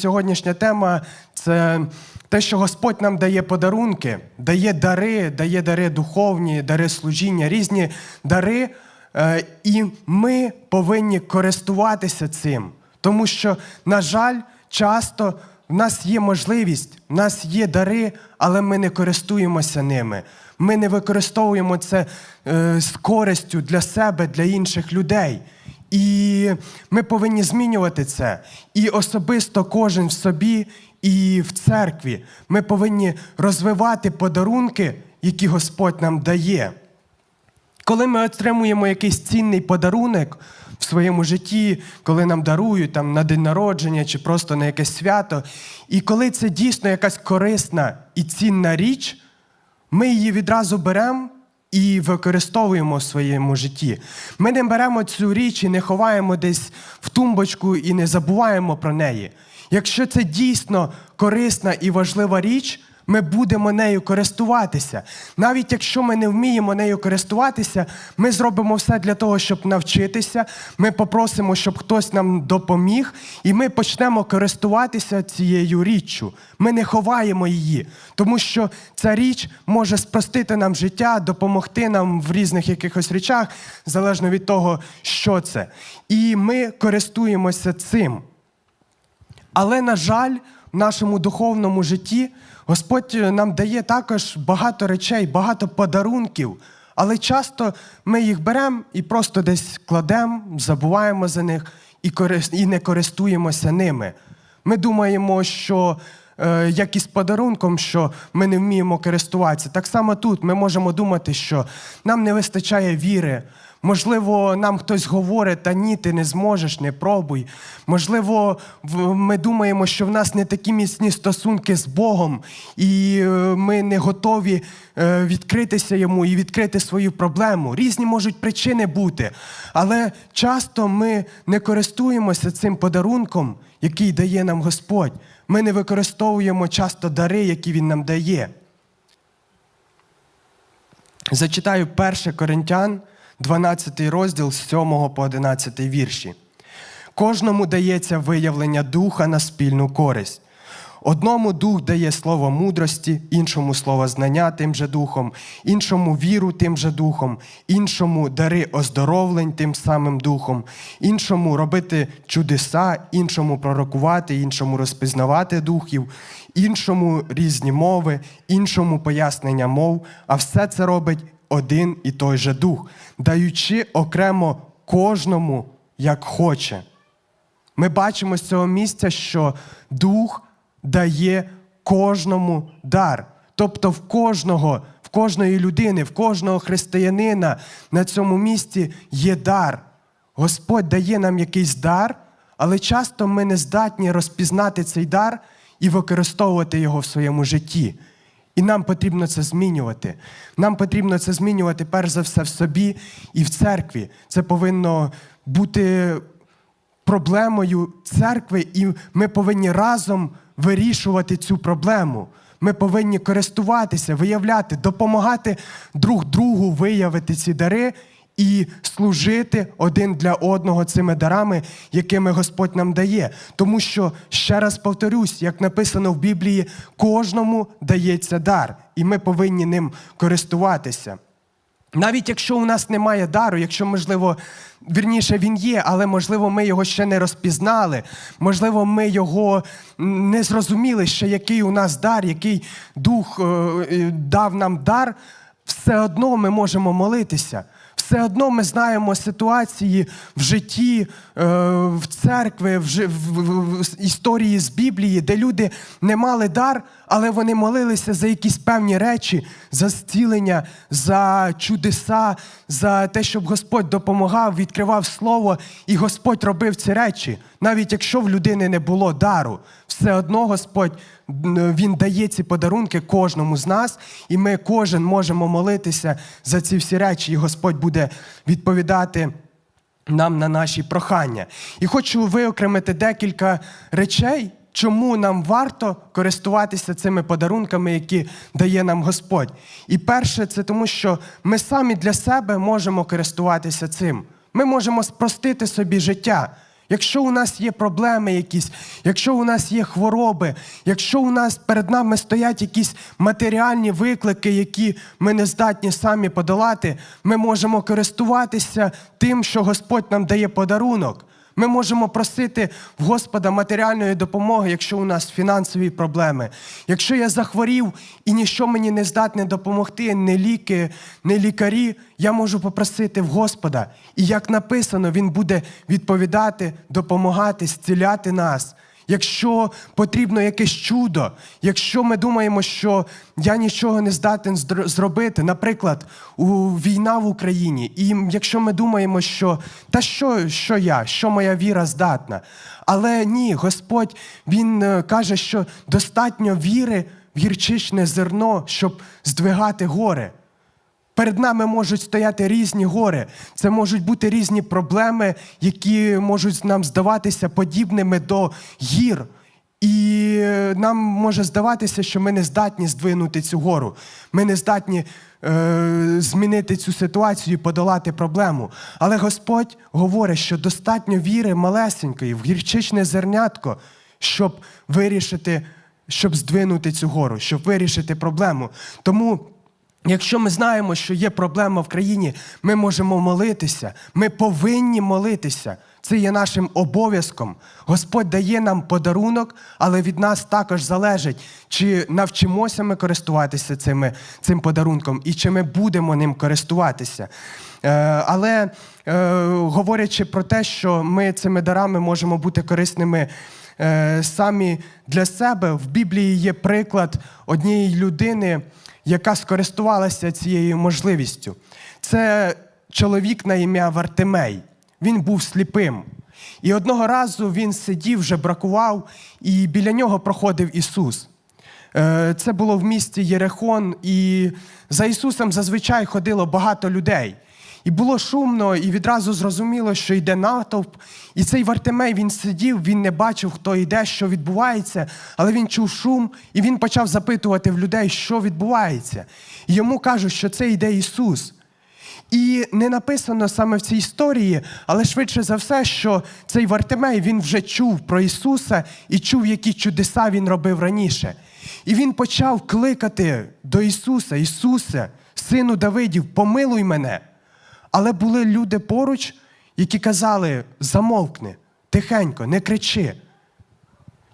Сьогоднішня тема це те, що Господь нам дає подарунки, дає дари, дає дари духовні, дари служіння, різні дари, е, і ми повинні користуватися цим. Тому що, на жаль, часто в нас є можливість, в нас є дари, але ми не користуємося ними. Ми не використовуємо це е, з користю для себе, для інших людей. І ми повинні змінювати це. І особисто кожен в собі і в церкві. Ми повинні розвивати подарунки, які Господь нам дає. Коли ми отримуємо якийсь цінний подарунок в своєму житті, коли нам дарують там, на день народження чи просто на якесь свято, і коли це дійсно якась корисна і цінна річ, ми її відразу беремо і використовуємо в своєму житті. Ми не беремо цю річ і не ховаємо десь в тумбочку і не забуваємо про неї. Якщо це дійсно корисна і важлива річ, ми будемо нею користуватися. Навіть якщо ми не вміємо нею користуватися, ми зробимо все для того, щоб навчитися. Ми попросимо, щоб хтось нам допоміг, і ми почнемо користуватися цією річчю. Ми не ховаємо її, тому що ця річ може спростити нам життя, допомогти нам в різних якихось речах, залежно від того, що це. І ми користуємося цим. Але, на жаль, в нашому духовному житті Господь нам дає також багато речей, багато подарунків. Але часто ми їх беремо і просто десь кладемо, забуваємо за них і, і не користуємося ними. Ми думаємо, що е, як із подарунком, що ми не вміємо користуватися. Так само тут ми можемо думати, що нам не вистачає віри. Можливо, нам хтось говорить, та ні, ти не зможеш, не пробуй. Можливо, ми думаємо, що в нас не такі міцні стосунки з Богом, і е, ми не готові е, відкритися йому і відкрити свою проблему. Різні можуть причини бути. Але часто ми не користуємося цим подарунком, який дає нам Господь. Ми не використовуємо часто дари, які Він нам дає. Зачитаю 1 Коринтян, 12 розділ з 7 по 11 вірші. Кожному дається виявлення духа на спільну користь. Одному дух дає слово мудрості, іншому слово знання тим же духом, іншому віру тим же духом, іншому дари оздоровлень тим самим духом, іншому робити чудеса, іншому пророкувати, іншому розпізнавати духів, іншому різні мови, іншому пояснення мов, а все це робить один і той же дух, даючи окремо кожному як хоче. Ми бачимо з цього місця, що Дух дає кожному дар. Тобто в кожного, в кожної людини, в кожного християнина на цьому місці є дар. Господь дає нам якийсь дар, але часто ми не здатні розпізнати цей дар і використовувати його в своєму житті. І нам потрібно це змінювати. Нам потрібно це змінювати перш за все в собі і в церкві. Це повинно бути проблемою церкви, і ми повинні разом вирішувати цю проблему. Ми повинні користуватися, виявляти, допомагати друг другу виявити ці дари і служити один для одного цими дарами, якими Господь нам дає. Тому що, ще раз повторюсь, як написано в Біблії, кожному дається дар, і ми повинні ним користуватися. Навіть якщо у нас немає дару, якщо, можливо, вірніше він є, але можливо, ми його ще не розпізнали, можливо, ми його не зрозуміли ще, який у нас дар, який дух е, е, дав нам дар, все одно ми можемо молитися. Все одно ми знаємо ситуації в житті, е, в церкві, в, історії з Біблії, де люди не мали дар, але вони молилися за якісь певні речі, за зцілення, за чудеса, за те, щоб Господь допомагав, відкривав слово, і Господь робив ці речі. Навіть якщо в людини не було дару, все одно Господь Він дає ці подарунки кожному з нас, і ми кожен можемо молитися за ці всі речі, і Господь буде відповідати нам на наші прохання. І хочу виокремити декілька речей, чому нам варто користуватися цими подарунками, які дає нам Господь. І перше, це тому, що ми самі для себе можемо користуватися цим. Ми можемо спростити собі життя. Якщо у нас є проблеми якісь, якщо у нас є хвороби, якщо у нас перед нами стоять якісь матеріальні виклики, які ми не здатні самі подолати, ми можемо користуватися тим, що Господь нам дає подарунок. Ми можемо просити в Господа матеріальної допомоги, якщо у нас фінансові проблеми. Якщо я захворів і ніщо мені не здатне допомогти, не ліки, не лікарі, я можу попросити в Господа. І як написано, Він буде відповідати, допомагати, зціляти нас. Якщо потрібно якесь чудо, якщо ми думаємо, що я нічого не здатен зробити, наприклад, у війна в Україні, і якщо ми думаємо, що та що, що я, що моя віра здатна. Але ні, Господь Він е, каже, що достатньо віри в гірчичне зерно, щоб здвигати гори. Перед нами можуть стояти різні гори. Це можуть бути різні проблеми, які можуть нам здаватися подібними до гір. І нам може здаватися, що ми не здатні здвинути цю гору. Ми не здатні е, змінити цю ситуацію, подолати проблему. Але Господь говорить, що достатньо віри малесенької, в гірчичне зернятко, щоб вирішити, щоб здвинути цю гору, щоб вирішити проблему. Тому. Якщо ми знаємо, що є проблема в країні, ми можемо молитися. Ми повинні молитися. Це є нашим обов'язком. Господь дає нам подарунок, але від нас також залежить, чи навчимося ми користуватися цими, цим подарунком і чи ми будемо ним користуватися. Е, але е, говорячи про те, що ми цими дарами можемо бути корисними самі для себе, в Біблії є приклад однієї людини яка скористувалася цією можливістю. Це чоловік на ім'я Вартимей. Він був сліпим. І одного разу він сидів, вже бракував, і біля нього проходив Ісус. Е, Це було в місті Єрехон, і за Ісусом зазвичай ходило багато людей. І було шумно, і відразу зрозуміло, що йде натовп. І цей Вартимей він сидів, він не бачив, хто йде, що відбувається, але він чув шум, і він почав запитувати в людей, що відбувається. І йому кажуть, що це йде Ісус. І не написано саме в цій історії, але швидше за все, що цей Вартимей він вже чув про Ісуса і чув, які чудеса Він робив раніше. І він почав кликати до Ісуса: Ісусе, сину Давидів, помилуй мене. Але були люди поруч, які казали: замовкни, тихенько, не кричи.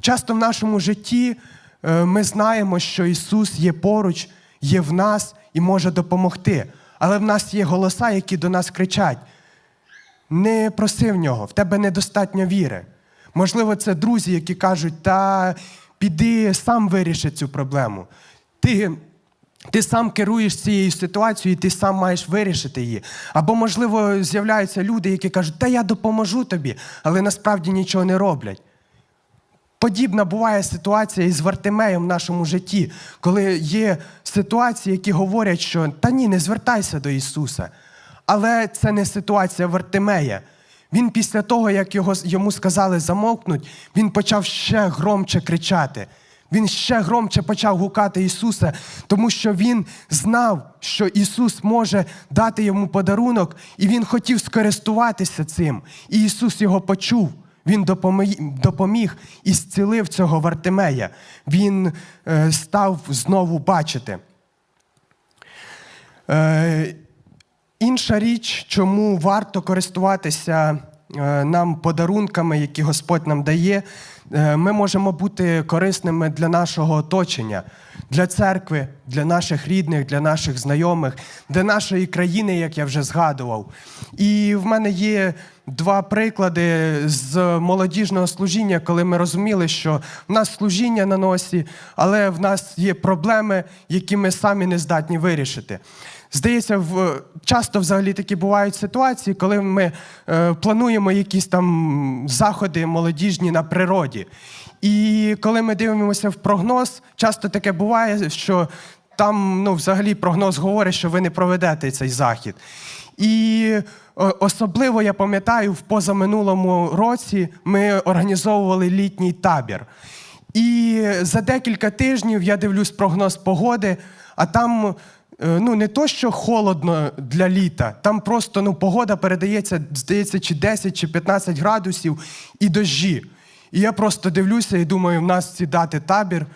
Часто в нашому житті е, ми знаємо, що Ісус є поруч, є в нас і може допомогти. Але в нас є голоса, які до нас кричать: не проси в нього, в тебе недостатньо віри. Можливо, це друзі, які кажуть, та піди сам виріши цю проблему. Ти, ти сам керуєш цією ситуацією, ти сам маєш вирішити її. Або, можливо, з'являються люди, які кажуть, та я допоможу тобі, але насправді нічого не роблять. Подібна буває ситуація із Вартимеєм в нашому житті, коли є ситуації, які говорять, що та ні, не звертайся до Ісуса. Але це не ситуація Вартимея. Він після того, як його, йому сказали замовкнуть, він почав ще громче кричати. Він ще громче почав гукати Ісуса, тому що він знав, що Ісус може дати йому подарунок, і він хотів скористуватися цим. І Ісус його почув. Він допоміг, і зцілив цього Вартимея. Він е, став знову бачити. Е, інша річ, чому варто користуватися нам подарунками, які Господь нам дає, е, ми можемо бути корисними для нашого оточення, для церкви, для наших рідних, для наших знайомих, для нашої країни, як я вже згадував. І в мене є два приклади з молодіжного служіння, коли ми розуміли, що в нас служіння на носі, але в нас є проблеми, які ми самі не здатні вирішити. Здається, в часто взагалі такі бувають ситуації, коли ми е, плануємо якісь там заходи молодіжні на природі. І коли ми дивимося в прогноз, часто таке буває, що там ну, взагалі прогноз говорить, що ви не проведете цей захід. І особливо я пам'ятаю, в позаминулому році ми організовували літній табір. І за декілька тижнів я дивлюсь прогноз погоди, а там ну не то, що холодно для літа, там просто ну, погода передається, здається, чи 10, чи 15 градусів і дощі. І я просто дивлюся і думаю, в нас ці дати табір.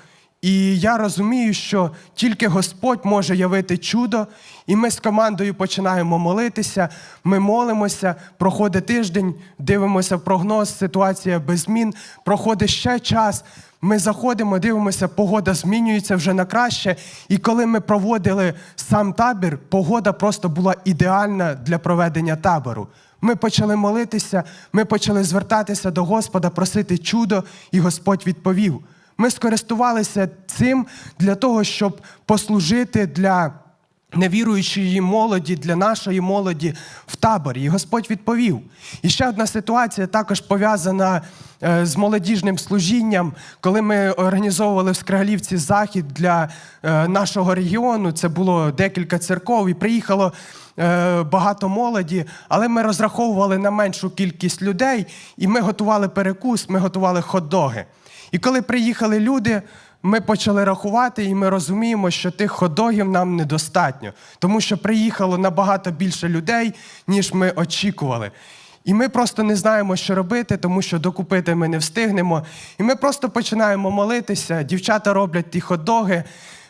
І я розумію, що тільки Господь може явити чудо, і ми з командою починаємо молитися. Ми молимося, проходить тиждень, дивимося прогноз, ситуація без змін. Проходить ще час. Ми заходимо, дивимося, погода змінюється вже на краще. І коли ми проводили сам табір, погода просто була ідеальна для проведення табору. Ми почали молитися, ми почали звертатися до Господа, просити чудо, і Господь відповів. Ми скористувалися цим для того, щоб послужити для невіруючої молоді, для нашої молоді в таборі. І Господь відповів. І ще одна ситуація також пов'язана е, з молодіжним служінням, коли ми організовували в Скрагалівці захід для е, нашого регіону. Це було декілька церков, і приїхало. е, Багато молоді, але ми розраховували на меншу кількість людей, і ми готували перекус, ми готували хот-доги. І коли приїхали люди, ми почали рахувати, і ми розуміємо, що тих ходогів нам недостатньо, тому що приїхало набагато більше людей, ніж ми очікували. І ми просто не знаємо, що робити, тому що докупити ми не встигнемо. І ми просто починаємо молитися. Дівчата роблять ті хот-доги.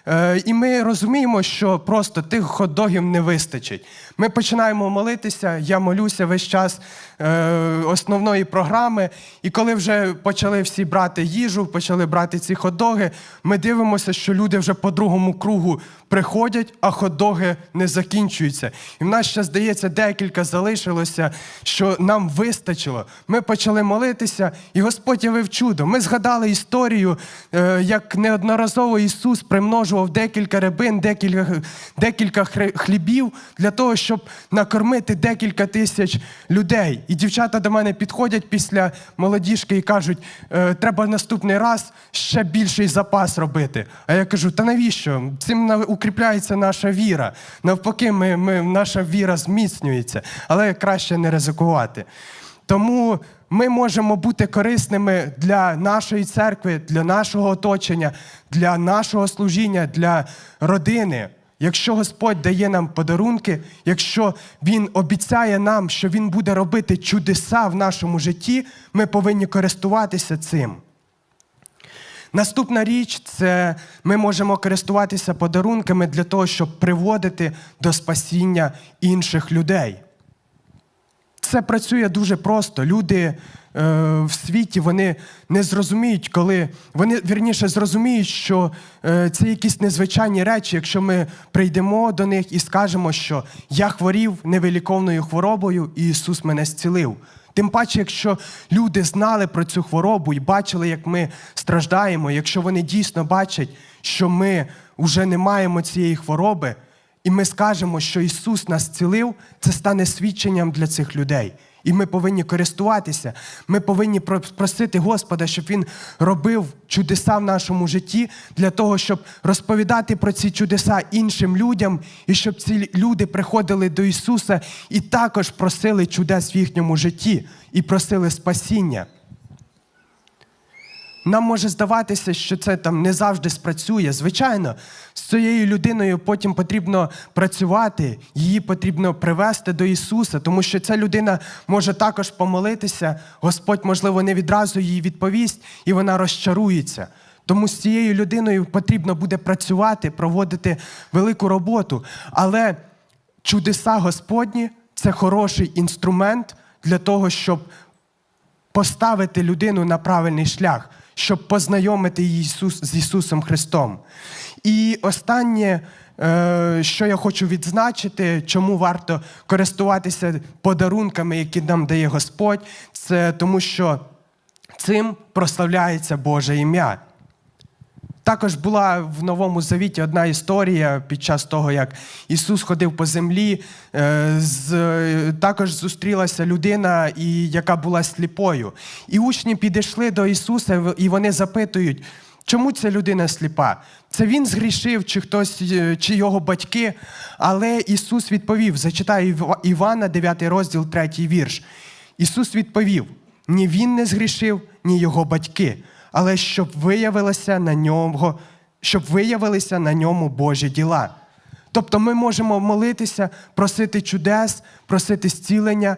Е, І ми розуміємо, що просто тих хот-догів не вистачить. Ми починаємо молитися, я молюся весь час е, основної програми. І коли вже почали всі брати їжу, почали брати ці хот-доги, ми дивимося, що люди вже по другому кругу приходять, а хот-доги не закінчуються. І в нас ще, здається, декілька залишилося, що нам вистачило. Ми почали молитися, і Господь явив чудо. Ми згадали історію, е, як неодноразово Ісус примножував декілька рибин, декілька, декілька хлібів для того, щоб накормити декілька тисяч людей. І дівчата до мене підходять після молодіжки і кажуть, «Е, треба наступний раз ще більший запас робити. А я кажу, та навіщо? Цим укріпляється наша віра. Навпаки, ми, ми, наша віра зміцнюється, але краще не ризикувати. Тому ми можемо бути корисними для нашої церкви, для нашого оточення, для нашого служіння, для родини. Якщо Господь дає нам подарунки, якщо Він обіцяє нам, що Він буде робити чудеса в нашому житті, ми повинні користуватися цим. Наступна річ це ми можемо користуватися подарунками для того, щоб приводити до спасіння інших людей. Це працює дуже просто. Люди в світі вони не зрозуміють, коли вони вірніше зрозуміють, що е, це якісь незвичайні речі, якщо ми прийдемо до них і скажемо, що я хворів невиліковною хворобою, і Ісус мене зцілив. Тим паче, якщо люди знали про цю хворобу і бачили, як ми страждаємо, якщо вони дійсно бачать, що ми вже не маємо цієї хвороби, і ми скажемо, що Ісус нас цілив, це стане свідченням для цих людей. І ми повинні користуватися. Ми повинні просити Господа, щоб Він робив чудеса в нашому житті для того, щоб розповідати про ці чудеса іншим людям, і щоб ці люди приходили до Ісуса і також просили чудес в їхньому житті і просили спасіння. Нам може здаватися, що це там не завжди спрацює. Звичайно, з цією людиною потім потрібно працювати, її потрібно привести до Ісуса, тому що ця людина може також помолитися. Господь, можливо, не відразу їй відповість, і вона розчарується. Тому з цією людиною потрібно буде працювати, проводити велику роботу. Але чудеса Господні це хороший інструмент для того, щоб поставити людину на правильний шлях, щоб познайомити її Ісус, з Ісусом Христом. І останнє, е, що я хочу відзначити, чому варто користуватися подарунками, які нам дає Господь, це тому, що цим прославляється Боже ім'я. Також була в Новому Завіті одна історія під час того, як Ісус ходив по землі. е, Також зустрілася людина, яка була сліпою. І учні підійшли до Ісуса, і вони запитують, чому ця людина сліпа? Це він згрішив, чи хтось, е, чи його батьки. Але Ісус відповів: зачитаю Івана, 9 розділ, 3 вірш. Ісус відповів: ні він не згрішив, ні його батьки але щоб виявилося на нього, щоб виявилися на ньому Божі діла. Тобто ми можемо молитися, просити чудес, просити зцілення,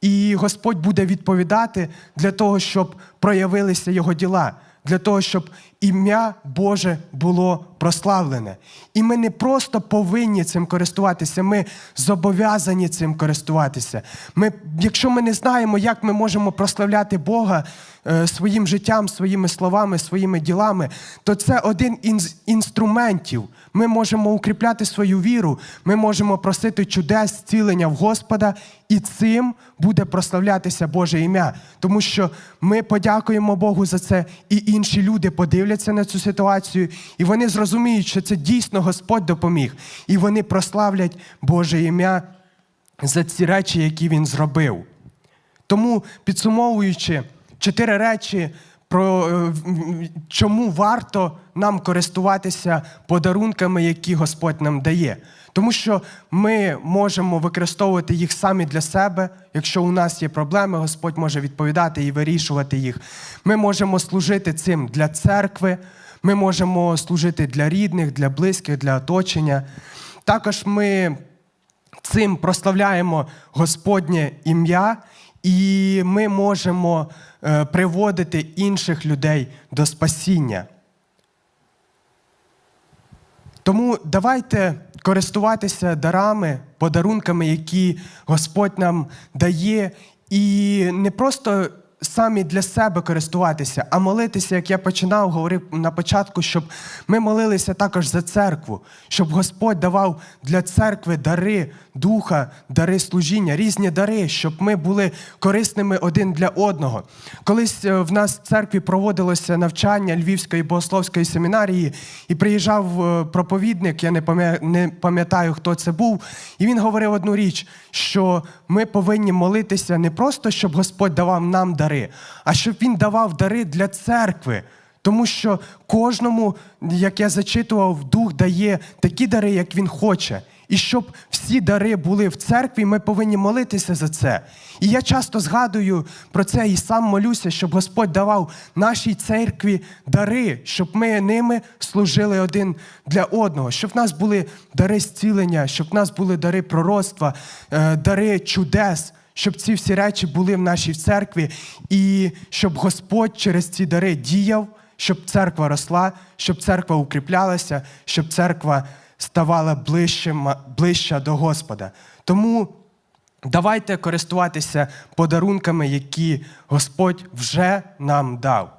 і Господь буде відповідати для того, щоб проявилися Його діла, для того, щоб ім'я Боже було прославлене. І ми не просто повинні цим користуватися, ми зобов'язані цим користуватися. Ми, якщо ми не знаємо, як ми можемо прославляти Бога е, своїм життям, своїми словами, своїми ділами, то це один із інструментів. Ми можемо укріпляти свою віру, ми можемо просити чудес, зцілення в Господа, і цим буде прославлятися Боже ім'я. Тому що ми подякуємо Богу за це, і інші люди подивляться на цю ситуацію, і вони зрозуміють, що це дійсно Господь допоміг, і вони прославлять Боже ім'я за ці речі, які Він зробив. Тому, підсумовуючи чотири речі, про е, чому варто нам користуватися подарунками, які Господь нам дає. Тому що ми можемо використовувати їх самі для себе. Якщо у нас є проблеми, Господь може відповідати і вирішувати їх. Ми можемо служити цим для церкви, ми можемо служити для рідних, для близьких, для оточення. Також ми цим прославляємо Господнє ім'я, і ми можемо е, приводити інших людей до спасіння. Тому давайте користуватися дарами, подарунками, які Господь нам дає, і не просто самі для себе користуватися, а молитися, як я починав, говорив на початку, щоб ми молилися також за церкву, щоб Господь давав для церкви дари духа, дари служіння, різні дари, щоб ми були корисними один для одного. Колись е, в нас в церкві проводилося навчання Львівської богословської семінарії, і приїжджав е, проповідник, я не пам'ятаю, хто це був, і він говорив одну річ, що ми повинні молитися не просто, щоб Господь давав нам дари, а щоб Він давав дари для церкви. Тому що кожному, як я зачитував, дух дає такі дари, як він хоче. І щоб всі дари були в церкві, ми повинні молитися за це. І я часто згадую про це і сам молюся, щоб Господь давав нашій церкві дари, щоб ми ними служили один для одного, щоб в нас були дари зцілення, щоб в нас були дари пророцтва, е, дари чудес, щоб ці всі речі були в нашій церкві, і щоб Господь через ці дари діяв, щоб церква росла, щоб церква укріплялася, щоб церква ставала ближче, ближча до Господа. Тому давайте користуватися подарунками, які Господь вже нам дав.